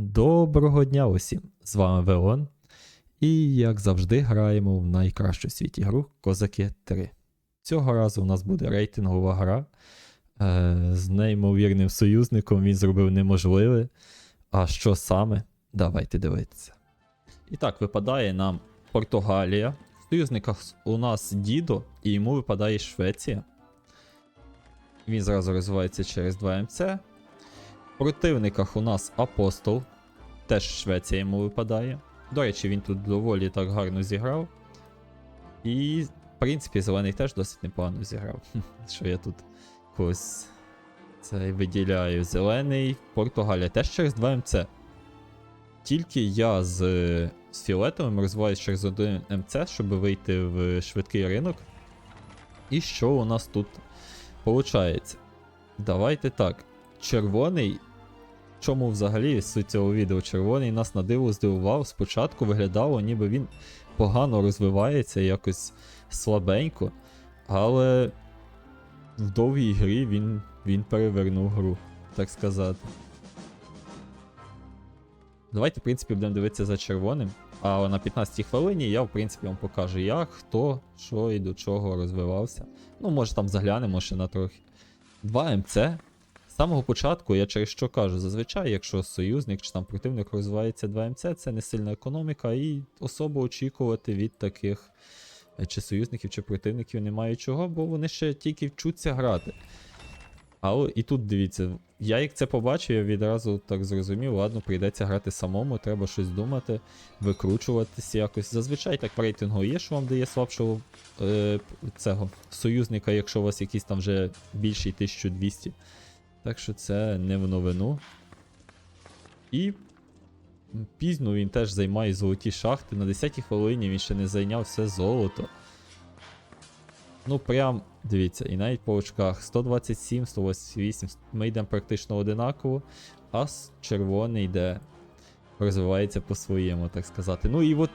Доброго дня усім! З вами Велон. І як завжди, граємо в найкращу в світі гру Козаки 3. Цього разу у нас буде рейтингова гра. Е, з неймовірним союзником він зробив неможливе. А що саме? Давайте дивитися. І так, випадає нам Португалія. В союзниках у нас Дідо, і йому випадає Швеція. Він зразу розвивається через 2 МЦ. В противниках у нас Апостол. Теж Швеція йому випадає. До речі, він тут доволі так гарно зіграв. І, в принципі, зелений теж досить непогано зіграв. Що я тут когось це виділяю. Зелений, Португалія теж через 2 МЦ. Тільки я з, з фіолетовим розвиваюся через 1 МЦ, щоб вийти в швидкий ринок. І що у нас тут виходить? Давайте так. Червоний чому взагалі з цього відео червоний нас на диво здивував. Спочатку виглядало, ніби він погано розвивається, якось слабенько, але в довгій грі він, він перевернув гру, так сказати. Давайте, в принципі, будемо дивитися за червоним. А на 15 хвилині я, в принципі, вам покажу, як, хто, що і до чого розвивався. Ну, може там заглянемо ще на трохи. 2 МЦ. Самого початку я через що кажу, зазвичай, якщо союзник чи там противник розвивається 2МЦ, це не сильна економіка, і особо очікувати від таких е, чи союзників, чи противників немає чого, бо вони ще тільки вчуться грати. Але і тут дивіться, я як це побачив, я відразу так зрозумів, ладно, прийдеться грати самому, треба щось думати, викручуватися якось. Зазвичай так в рейтингу є, що вам дає слабшого е, цього союзника, якщо у вас якийсь там вже більший 1200. Так що це не в новину. І пізно він теж займає золоті шахти. На 10-й хвилині він ще не зайняв все золото. Ну, прям, дивіться, і навіть по очках 127, 128. Ми йдемо практично одинаково, а червоний йде, розвивається по-своєму, так сказати. Ну і от.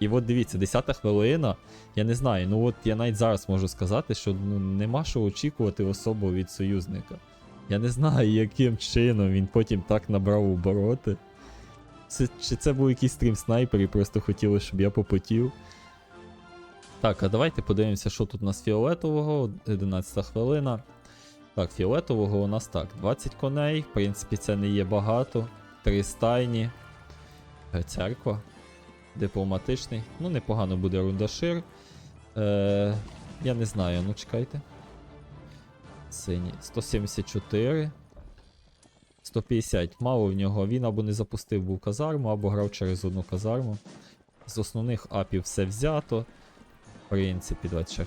І от дивіться, 10 хвилина. Я не знаю, ну от я навіть зараз можу сказати, що ну, нема що очікувати особо від союзника. Я не знаю, яким чином він потім так набрав обороти. Це, чи це був якийсь стрім снайпер і просто хотіли, щоб я попотів. Так, а давайте подивимося, що тут у нас фіолетового. 11 хвилина. Так, фіолетового у нас так. 20 коней. В принципі, це не є багато. 3 стайні. Е, Церква. Дипломатичний. Ну, непогано буде рундашир. Е, я не знаю, ну чекайте. Синій. 174. 150. Мало в нього. Він або не запустив був казарму, або грав через одну казарму. З основних апів все взято. В принципі, давайте ще.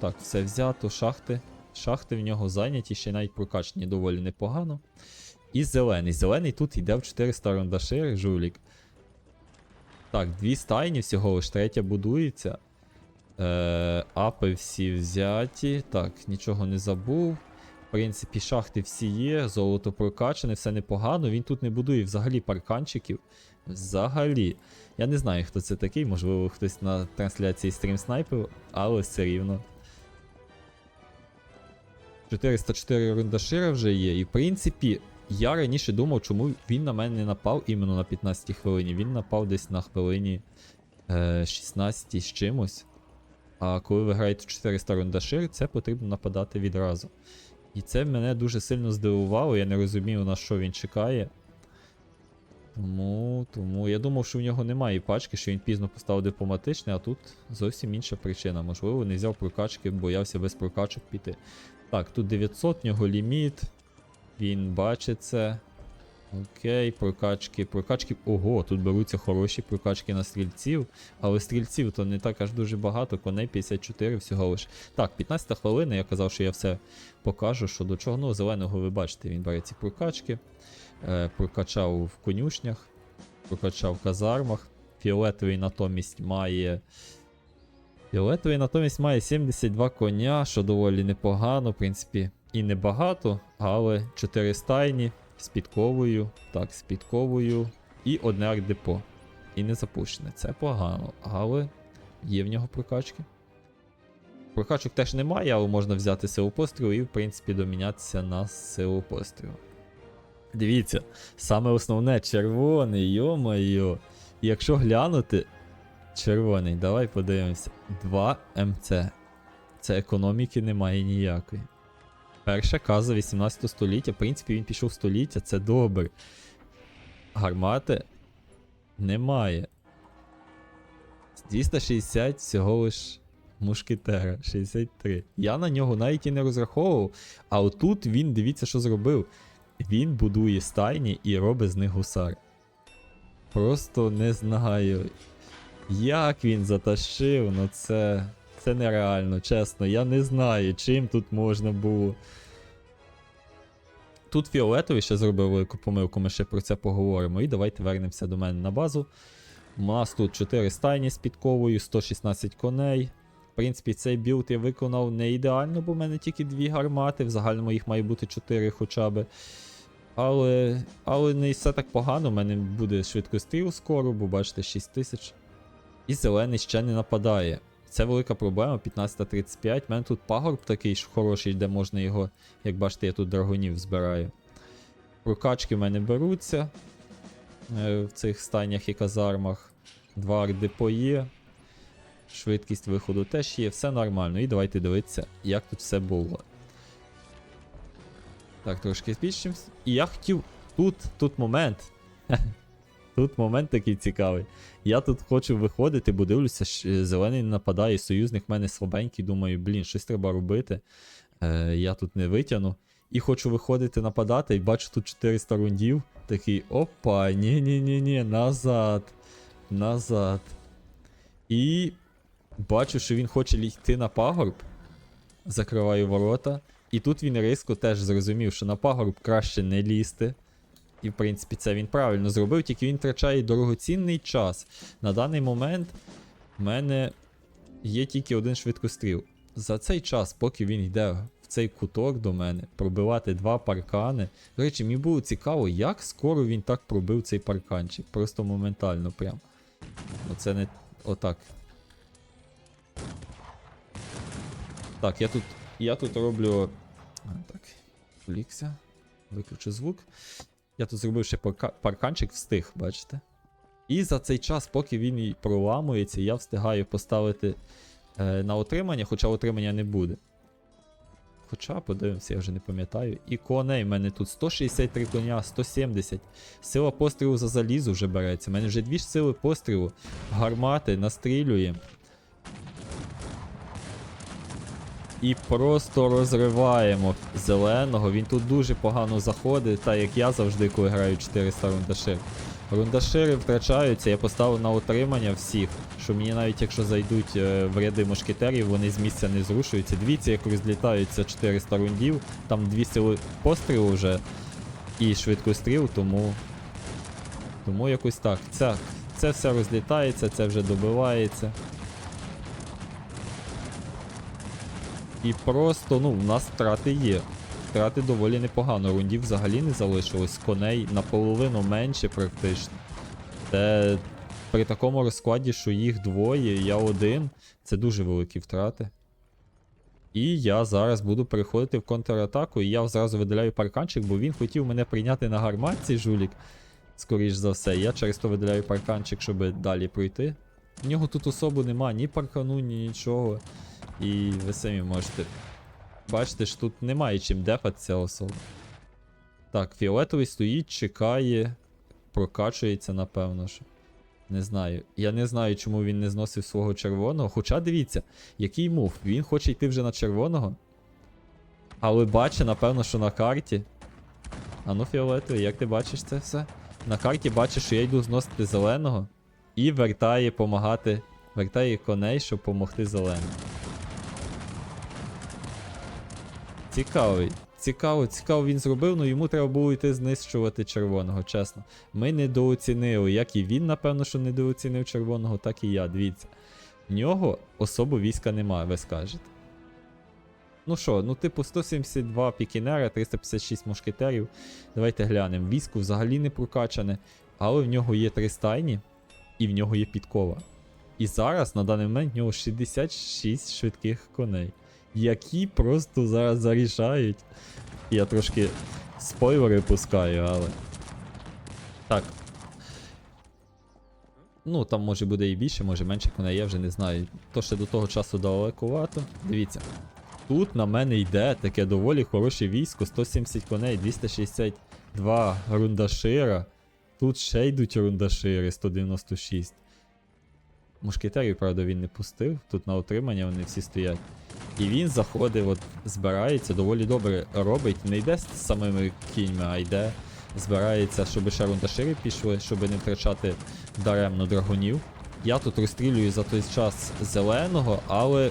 Так, все взято, шахти. Шахти в нього зайняті, ще навіть прокачані доволі непогано. І зелений. Зелений тут йде в 400 рандашир, жулік. Так, дві стайні, всього лиш третя будується. Е, апи всі взяті. Так, нічого не забув. В принципі, шахти всі є, золото прокачане, все непогано. Він тут не будує взагалі парканчиків. Взагалі. Я не знаю, хто це такий, можливо, хтось на трансляції стрім снайпив, але все рівно. 404 рундашира вже є. І в принципі, я раніше думав, чому він на мене не напав іменно на 15 хвилині. Він напав десь на хвилині е, 16 з чимось. А коли ви граєте 400 рундашир, це потрібно нападати відразу. І це мене дуже сильно здивувало, я не розумію, на що він чекає. Тому, тому я думав, що в нього немає пачки, що він пізно поставив дипломатичний, а тут зовсім інша причина. Можливо, не взяв прокачки, боявся без прокачок піти. Так, тут 900, в нього ліміт. Він бачить це. Окей, прокачки, прокачки. Ого, тут беруться хороші прокачки на стрільців. Але стрільців то не так аж дуже багато, коней 54 всього лиш. Так, 15 хвилина, я казав, що я все покажу, що до чого. Ну, зеленого ви бачите, він бере ці прокачки. Е, прокачав в конюшнях, прокачав в казармах. Фіолетовий натомість має. Фіолетовий натомість має 72 коня, що доволі непогано, в принципі, і небагато, але 4 стайні з підковою. Так, з підковою. І одне ардепо. І не запущене. Це погано, але є в нього прокачки. Прокачок теж немає, але можна взяти силу пострілу і, в принципі, домінятися на силу пострілу. Дивіться, саме основне червоний, йо-моє. Якщо глянути, червоний, давай подивимося. 2 МЦ. Це економіки немає ніякої. Перша каза 18 століття. В принципі, він пішов століття, це добре. Гармати немає. 260 всього лиш мушкетера. 63. Я на нього навіть і не розраховував. А отут він, дивіться, що зробив. Він будує стайні і робить з них гусар. Просто не знаю. Як він затащив, ну це. Це нереально, чесно. Я не знаю, чим тут можна було. Тут фіолетовий ще зробив велику помилку, ми ще про це поговоримо. І давайте вернемося до мене на базу. У нас тут 4 стайні з підковою, 116 коней. В принципі, цей білд я виконав не ідеально, бо в мене тільки дві гармати. В загальному їх має бути 4 хоча б. Але, але не все так погано. У мене буде швидкостріл скоро, бо бачите, 6 тисяч. І зелений ще не нападає. Це велика проблема, 15.35. У мене тут пагорб такий хороший, де можна його, як бачите, я тут драгонів збираю. Прокачки в мене беруться е, в цих стайнях і казармах. Два ардепо є. Швидкість виходу теж є, все нормально. І давайте дивитися, як тут все було. Так, трошки збільшимось. І я хотів. Тут, тут момент. Тут момент такий цікавий. Я тут хочу виходити, бо дивлюся, що зелений не нападає, союзник в мене слабенький. Думаю, блін, щось треба робити. Е, я тут не витягну. І хочу виходити нападати, і бачу тут 400 рундів. Такий опа, ні-ні-ні-ні, назад. Назад. І бачу, що він хоче йти на пагорб. Закриваю ворота. І тут він риско теж зрозумів, що на пагорб краще не лізти. І, в принципі, це він правильно зробив, тільки він втрачає дорогоцінний час. На даний момент в мене є тільки один швидкостріл. За цей час, поки він йде в цей куток до мене, пробивати два паркани. До речі, мені було цікаво, як скоро він так пробив цей парканчик. Просто моментально прям. Оце не. Отак. Так, я тут. Я тут роблю. А, так. Флікся. Виключу звук. Я тут зробив ще парканчик встиг, бачите? І за цей час, поки він і проламується, я встигаю поставити е, на отримання, хоча отримання не буде. Хоча, подивимося, я вже не пам'ятаю. І коней в мене тут 163 коня, 170. Сила пострілу за залізо вже береться. У мене вже дві ж сили пострілу. Гармати, настрілюємо. І просто розриваємо зеленого. Він тут дуже погано заходить, так як я завжди, коли граю 400 рундашир. Рундашири втрачаються, я поставив на утримання всіх, що мені навіть якщо зайдуть е, в ряди мушкетерів, вони з місця не зрушуються. Дивіться, як розлітаються 400 рундів, там дві сили пострілу вже і швидкостріл, тому. Тому якось так. Це, це все розлітається, це вже добивається. І просто, ну, в нас втрати є. Втрати доволі непогано. Рундів взагалі не залишилось. Коней наполовину менше практично. Це при такому розкладі, що їх двоє, я один, це дуже великі втрати. І я зараз буду переходити в контратаку, і я зразу видаляю парканчик, бо він хотів мене прийняти на гарматці, жулік. Скоріш за все. Я через то видаляю парканчик, щоб далі пройти. В нього тут особо нема ні паркану, ні нічого. І ви самі можете. Бачите, що тут немає чим дефати ця особа. Так, фіолетовий стоїть, чекає, прокачується, напевно. що. Не знаю. Я не знаю, чому він не зносив свого червоного. Хоча дивіться, який мув. Він хоче йти вже на червоного. Але бачить, напевно, що на карті. А ну, фіолетовий, як ти бачиш це все? На карті бачиш, що я йду зносити зеленого. І вертає помагати. Вертає коней, щоб допомогти зеленому. Цікавий. Цікаво, цікаво він зробив, але йому треба було йти знищувати червоного, чесно. Ми недооцінили, як і він, напевно, що недооцінив червоного, так і я. Дивіться. В нього особо війська немає, ви скажете. Ну що, ну типу 172 пікінера, 356 мушкетерів. Давайте глянемо. Військо взагалі не прокачане, але в нього є три стайні, і в нього є підкова. І зараз, на даний момент, в нього 66 швидких коней які просто зараз зарішають. Я трошки спойлери пускаю, але. Так. Ну, там може буде і більше, може менше коней, я вже не знаю. То ще до того часу далекувато. Дивіться. Тут на мене йде таке доволі хороше військо, 170 коней, 262 рундашира. Тут ще йдуть рундашири, 196. Мушкетерів, правда, він не пустив. Тут на отримання вони всі стоять. І він заходить, от збирається, доволі добре робить. Не йде з самими кіньми, а йде, збирається, щоб ще рундашири пішли, щоб не втрачати даремно драгунів. Я тут розстрілюю за той час зеленого, але.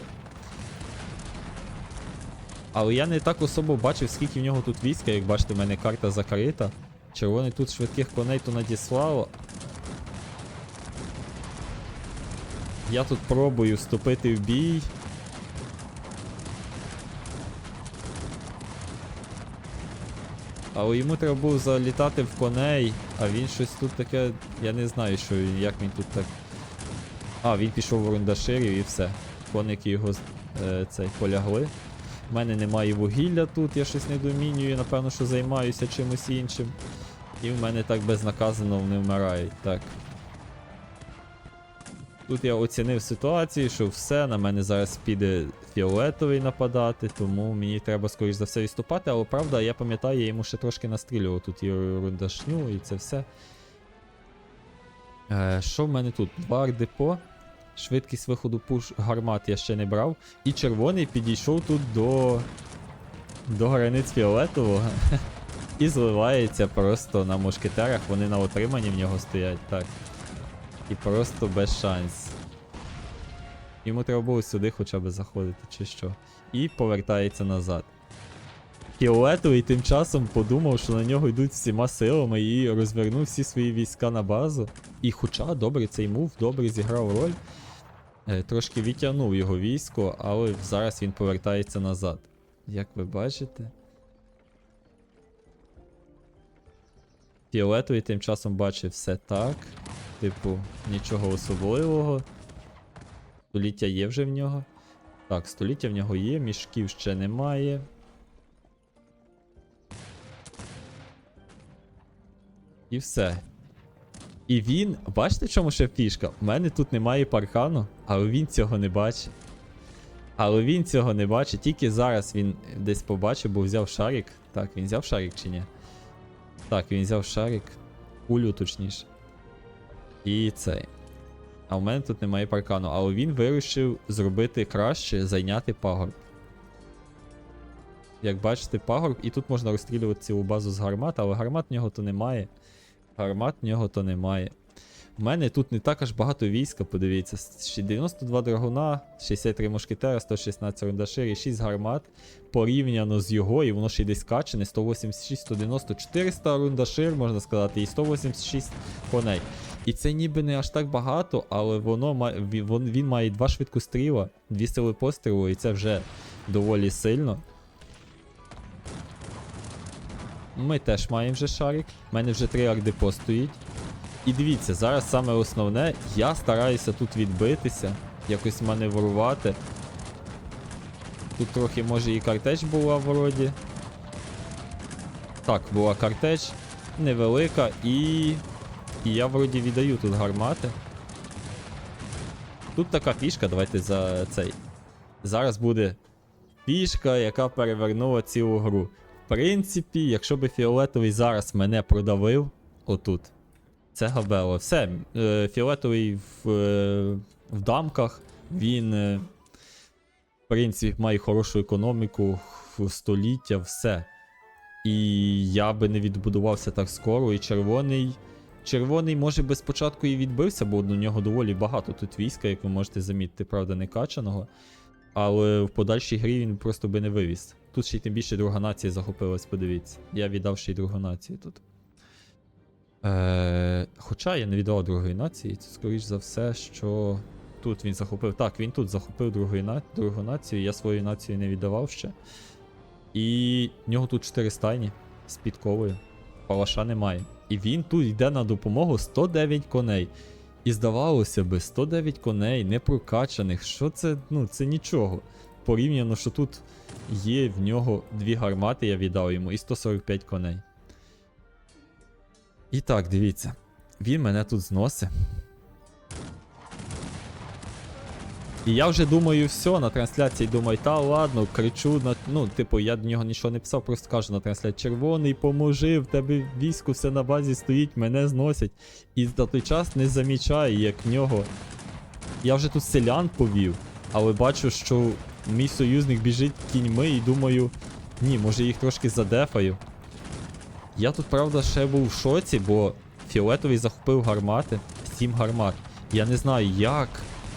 Але я не так особо бачив, скільки в нього тут війська, як бачите, в мене карта закрита. Червоний тут швидких коней то надіслав. Я тут пробую вступити в бій. Але йому треба було залітати в коней, а він щось тут таке. Я не знаю, що він, як він тут так. А, він пішов в рундаширів і все. Коники його е, цей, полягли. У мене немає вугілля тут, я щось не домінюю, напевно, що займаюся чимось іншим. І в мене так безнаказано вони вмирають. Так. Тут я оцінив ситуацію, що все, на мене зараз піде фіолетовий нападати, тому мені треба скоріш за все відступати, але правда, я пам'ятаю, я йому ще трошки настрілював тут і рундашню, і це все. Е, що в мене тут? Два ардепо. Швидкість виходу пуш гармат я ще не брав. І червоний підійшов тут до. до границь фіолетового. І зливається просто на мушкетерах, вони на отриманні в нього стоять, так. І просто без шанс. Йому треба було сюди хоча б заходити, чи що. І повертається назад. Фіолетовий тим часом подумав, що на нього йдуть всіма силами і розвернув всі свої війська на базу. І хоча добре цей мув, добре зіграв роль. Е, Трошки відтягнув його військо, але зараз він повертається назад. Як ви бачите. Фіолетовий тим часом бачив все так. Типу, нічого особливого. Століття є вже в нього. Так, століття в нього є, мішків ще немає. І все. І він, бачите, в чому ще фішка? У мене тут немає паркану, але він цього не бачить. Але він цього не бачить, тільки зараз він десь побачив, бо взяв шарик. Так, він взяв шарик чи ні? Так, він взяв шарик. Кулю точніше. І цей. А в мене тут немає паркану, але він вирішив зробити краще, зайняти пагорб. Як бачите, пагорб, і тут можна розстрілювати цілу базу з гармат, але гармат в нього то немає. Гармат в нього то немає. У мене тут не так аж багато війська, подивіться. Ще 92 драгуна, 63 мушкетера, 116 рундашир і 6 гармат. Порівняно з його, і воно ще й десь качене, 186, 190, 400 рундашир, можна сказати, і 186 коней. І це ніби не аж так багато, але воно він, він має два швидкостріла, дві сили пострілу, і це вже доволі сильно. Ми теж маємо вже шарик. У мене вже три ардепо стоїть. І дивіться, зараз саме основне, я стараюся тут відбитися, якось маневрувати. Тут трохи може і картеч була вроді. Так, була картеч, невелика, і. І я вроді віддаю тут гармати. Тут така фішка, давайте за цей. Зараз буде фішка, яка перевернула цілу гру. В принципі, якщо би фіолетовий зараз мене продавив, отут. Це габело. Все, е, фіолетовий в, е, в дамках, він, е, в принципі, має хорошу економіку, століття, все. І я би не відбудувався так скоро, і червоний. Червоний, може би спочатку і відбився, бо у нього доволі багато тут війська, як ви можете замітити, правда, не качаного. Але в подальшій грі він просто би не вивіз. Тут ще й тим більше друга нація захопилась, подивіться. Я віддав ще й другу націю тут. Е, хоча я не віддавав другої нації, це скоріш за все, що тут він захопив. Так, він тут захопив другої другу націю, я свою націю не віддавав ще. І в нього тут 4 стайні з підковою. Палаша немає. І він тут йде на допомогу 109 коней. І здавалося би, 109 коней, непрокачаних. Що це? Ну, це нічого. порівняно, що тут є в нього дві гармати, я віддав йому, і 145 коней. І так, дивіться. Він мене тут зносить. І я вже думаю, все, на трансляції думаю, та ладно, кричу на. Ну, типу, я до нього нічого не писав, просто кажу на трансляції, червоний, поможи, в тебе військо все на базі стоїть, мене зносять. І за той час не замічаю, як в нього. Я вже тут селян повів, але бачу, що мій союзник біжить кіньми і думаю, ні, може їх трошки задефаю. Я тут, правда, ще був в шоці, бо фіолетовий захопив гармати, 7 гармат. Я не знаю, як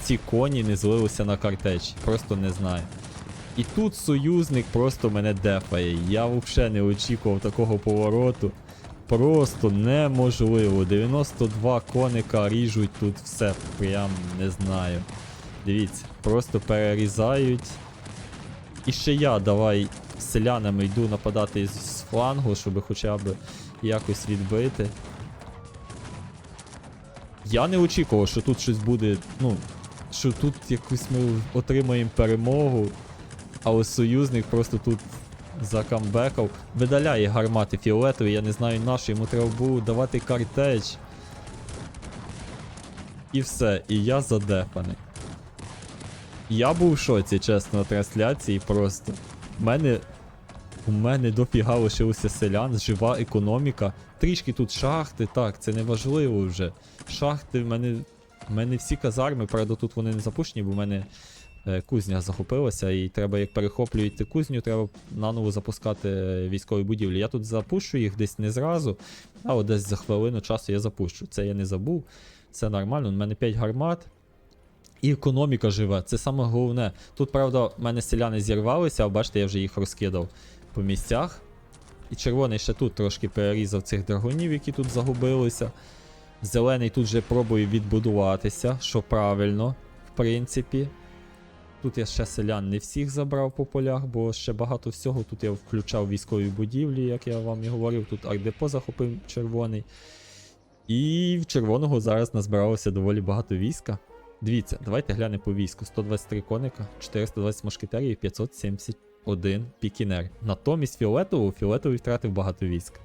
ці коні не злилися на картеч. Просто не знаю. І тут союзник просто мене дефає. Я взагалі не очікував такого повороту. Просто неможливо. 92 коника ріжуть тут все. Прям не знаю. Дивіться, просто перерізають. І ще я давай селянами йду нападати з флангу, щоб хоча б якось відбити. Я не очікував, що тут щось буде, ну, що тут якусь ми отримаємо перемогу, але союзник просто тут закамбекав. Видаляє гармати фіолетові, я не знаю на що, йому треба було давати картеч. І все, і я задефаний. Я був в шоці, чесно, на трансляції просто. У мене. У мене дофіга лишилося селян, жива економіка. Трішки тут шахти, так, це не важливо вже. Шахти в мене. В мене всі казарми, правда, тут вони не запущені, бо в мене е, кузня захопилася, і треба, як перехоплюєте кузню, треба наново запускати е, військові будівлі. Я тут запущу їх десь не зразу, а от десь за хвилину часу я запущу. Це я не забув. Все нормально. У мене 5 гармат. І економіка живе, це саме головне. Тут, правда, в мене селяни зірвалися, а бачите, я вже їх розкидав по місцях. І червоний ще тут трошки перерізав цих драгунів, які тут загубилися. Зелений тут вже пробує відбудуватися, що правильно, в принципі. Тут я ще селян не всіх забрав по полях, бо ще багато всього. Тут я включав військові будівлі, як я вам і говорив. Тут ардепо захопив червоний. І в червоного зараз назбиралося доволі багато війська. Дивіться, давайте глянемо по війську. 123 коника, 420 мушкетерів, 571 пікінер. Натомість фіолетового фіолетовий втратив багато військ.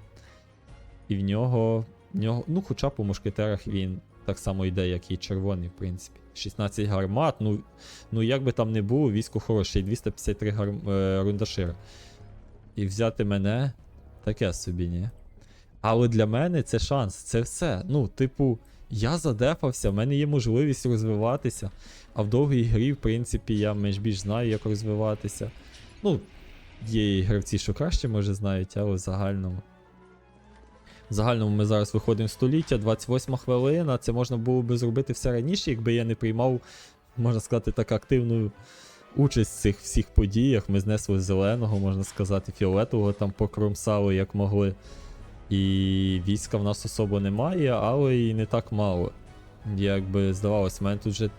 І в нього, нього. Ну, хоча по мушкетерах він так само йде, як і червоний, в принципі. 16 гармат, ну, ну як би там не було, військо хороше, і 253 гар... е, рундашира. І взяти мене таке собі, ні. Але для мене це шанс, це все. Ну, типу, я задефався, в мене є можливість розвиватися. А в довгій грі, в принципі, я менш більш знаю, як розвиватися. Ну, є і гравці, що краще, може, знають, але в загальному. В загальному ми зараз виходимо в століття, 28 хвилина. Це можна було би зробити все раніше, якби я не приймав, можна сказати, так активну участь в цих всіх подіях. Ми знесли зеленого, можна сказати, фіолетового там покромсали, як могли. І війська в нас особо немає, але і не так мало. Якби здавалося, в мене тут вже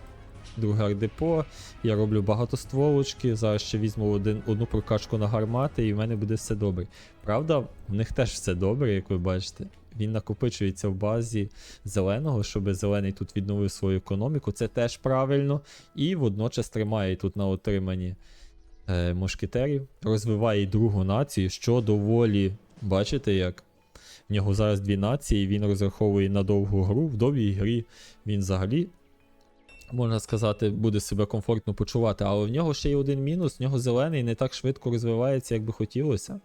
друге ардепо, я роблю багато стволочки, зараз ще візьму один, одну прокачку на гармати, і в мене буде все добре. Правда, в них теж все добре, як ви бачите. Він накопичується в базі зеленого, щоб зелений тут відновив свою економіку. Це теж правильно. І водночас тримає тут на отриманні е, мушкетерів, розвиває другу націю, що доволі, бачите як. В нього зараз дві нації, він розраховує на довгу гру. В довгій грі він взагалі, можна сказати, буде себе комфортно почувати. Але в нього ще є один мінус: в нього зелений не так швидко розвивається, як би хотілося.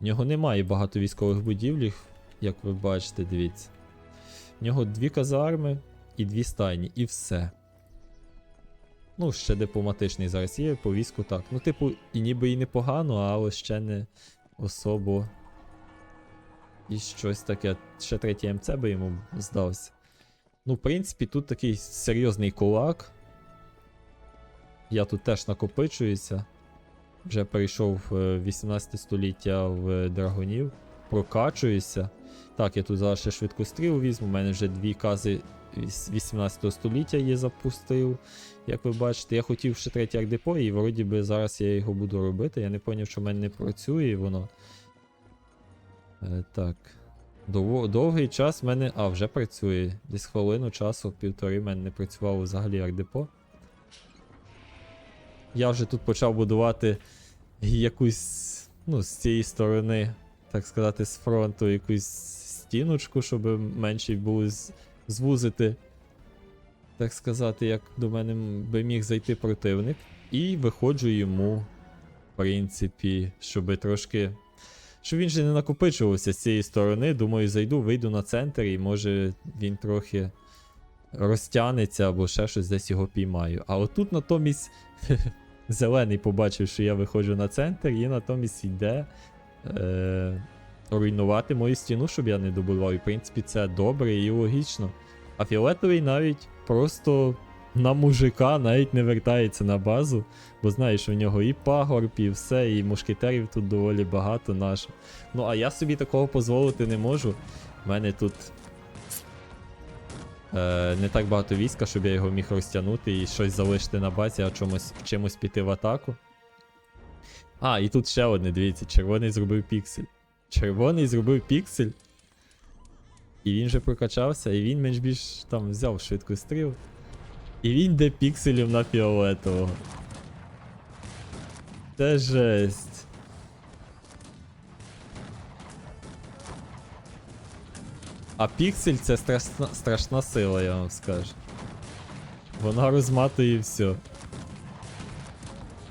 В нього немає багато військових будівлі, як ви бачите, дивіться. В нього дві казарми і дві стайні, і все. Ну, ще дипломатичний зараз є, по війську так. Ну, типу, і ніби і непогано, але ще не особо. І щось таке. Ще третій МЦ би йому здався. Ну, в принципі, тут такий серйозний кулак. Я тут теж накопичуюся. Вже перейшов е, 18 століття в драгонів. Прокачуюся. Так, я тут зараз ще швидкостріл візьму. У мене вже дві кази 18 століття є запустив. Як ви бачите, я хотів ще третій ардепо, і вроді би зараз я його буду робити. Я не зрозумів, що в мене не працює воно. Е, так. Дов- довгий час в мене. А, вже працює. Десь хвилину часу, півтори в мене не працювало взагалі ардепо. Я вже тут почав будувати якусь, ну, з цієї сторони, так сказати, з фронту, якусь стіночку, щоб менше було звузити, так сказати, як до мене би міг зайти противник. І виходжу йому, в принципі, щоб трошки. Щоб він же не накопичувався з цієї сторони. Думаю, зайду, вийду на центр, і може він трохи розтягнеться або ще щось десь його піймаю. А отут натомість зелений побачив, що я виходжу на центр, і натомість йде е, руйнувати мою стіну, щоб я не добудував. І в принципі це добре і логічно. А фіолетовий навіть просто на мужика навіть не вертається на базу, бо знає, що в нього і пагорб, і все, і мушкетерів тут доволі багато наше. Ну а я собі такого дозволити не можу. У мене тут е, не так багато війська, щоб я його міг розтягнути і щось залишити на базі, а чомусь, чимось піти в атаку. А, і тут ще одне, дивіться, червоний зробив піксель. Червоний зробив піксель. І він же прокачався, і він менш більш там взяв швидку стріл. І він де пікселів на фіолетового. Це жесть. А піксель це страшна, страшна сила, я вам скажу. Вона розматує все.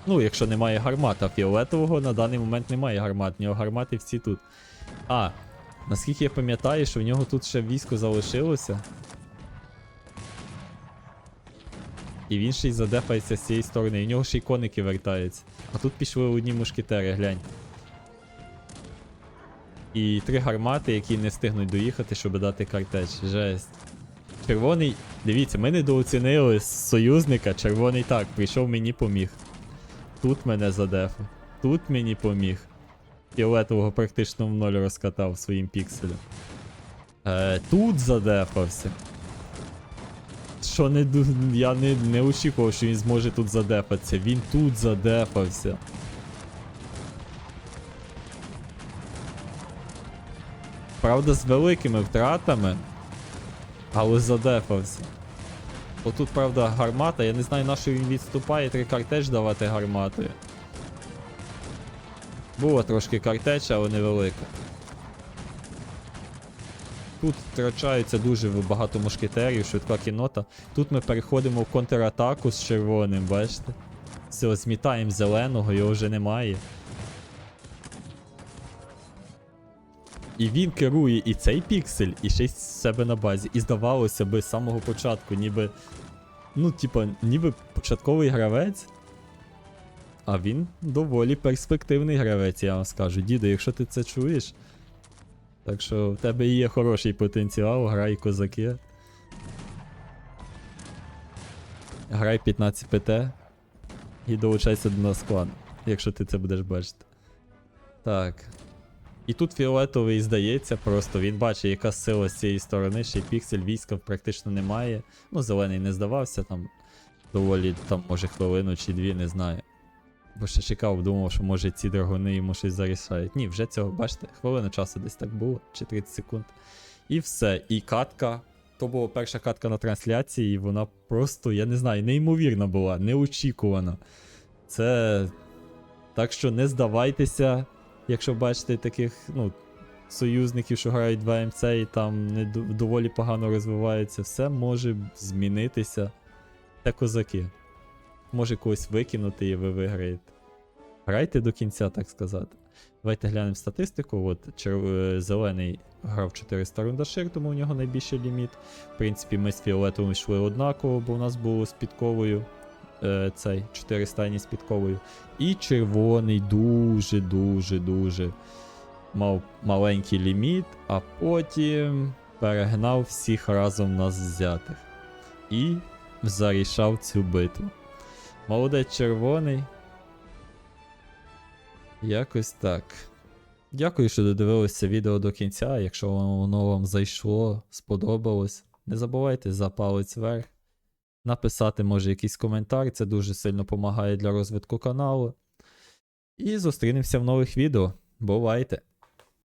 Ну, якщо немає гармат, а фіолетового на даний момент немає гармат, в нього гармати всі тут. А, наскільки я пам'ятаю, що в нього тут ще військо залишилося. І він ще й задефається з цієї сторони, і в нього ще й коники вертаються. А тут пішли одні мушкетери, глянь. І три гармати, які не встигнуть доїхати, щоб дати картеч. Жесть. Червоний. Дивіться, ми недооцінили союзника. Червоний так, прийшов мені поміг. Тут мене задефав. Тут мені поміг. Фіолетового практично в ноль розкатав своїм пікселем. Е, тут задефався. Що не я не, не очікував, що він зможе тут задефатися. Він тут задефався. Правда, з великими втратами, але задефався. Отут, правда, гармата, я не знаю, на що він відступає, три картеч давати гарматою. Була трошки картеча, але невелика. Тут втрачається дуже багато мушкетерів, швидка кінота. Тут ми переходимо в контратаку з червоним, бачите? Все, змітаємо зеленого, його вже немає. І він керує і цей піксель, і ще й себе на базі. І здавалося би, з самого початку, ніби. Ну, типа, ніби початковий гравець. А він доволі перспективний гравець, я вам скажу. Діду, якщо ти це чуєш. Так що в тебе є хороший потенціал, грай козаки. Грай 15 ПТ і долучайся до нас клан, якщо ти це будеш бачити. Так. І тут фіолетовий здається, просто він бачить, яка сила з цієї сторони, ще й піксель війська практично немає. Ну, зелений не здавався там доволі, там, може, хвилину чи дві, не знаю. Бо ще чекав, думав, що може ці драгони йому щось зарішають. Ні, вже цього, бачите, хвилину часу десь так було, чи 30 секунд. І все. І катка. То була перша катка на трансляції, і вона просто, я не знаю, неймовірна була, неочікувана. Це. Так що не здавайтеся, якщо бачите таких, ну, союзників, що грають 2 МЦ і там не доволі погано розвиваються, все може змінитися. Це козаки. Може когось викинути і ви виграєте. Грайте до кінця, так сказати. Давайте глянемо статистику. От чер... е, зелений грав 400 рундашир, тому у нього найбільший ліміт. В принципі, ми з фіолетовим йшли однаково, бо у нас було з підковою е, цей 4 стайні з підковою. І червоний дуже-дуже дуже мав маленький ліміт, а потім перегнав всіх разом нас взятих. І зарішав цю битву. Молодець червоний. Якось так. Дякую, що додивилися відео до кінця. Якщо воно вам зайшло, сподобалось, не забувайте за палець вверх. Написати може якийсь коментар, це дуже сильно допомагає для розвитку каналу. І зустрінемося в нових відео. Бувайте!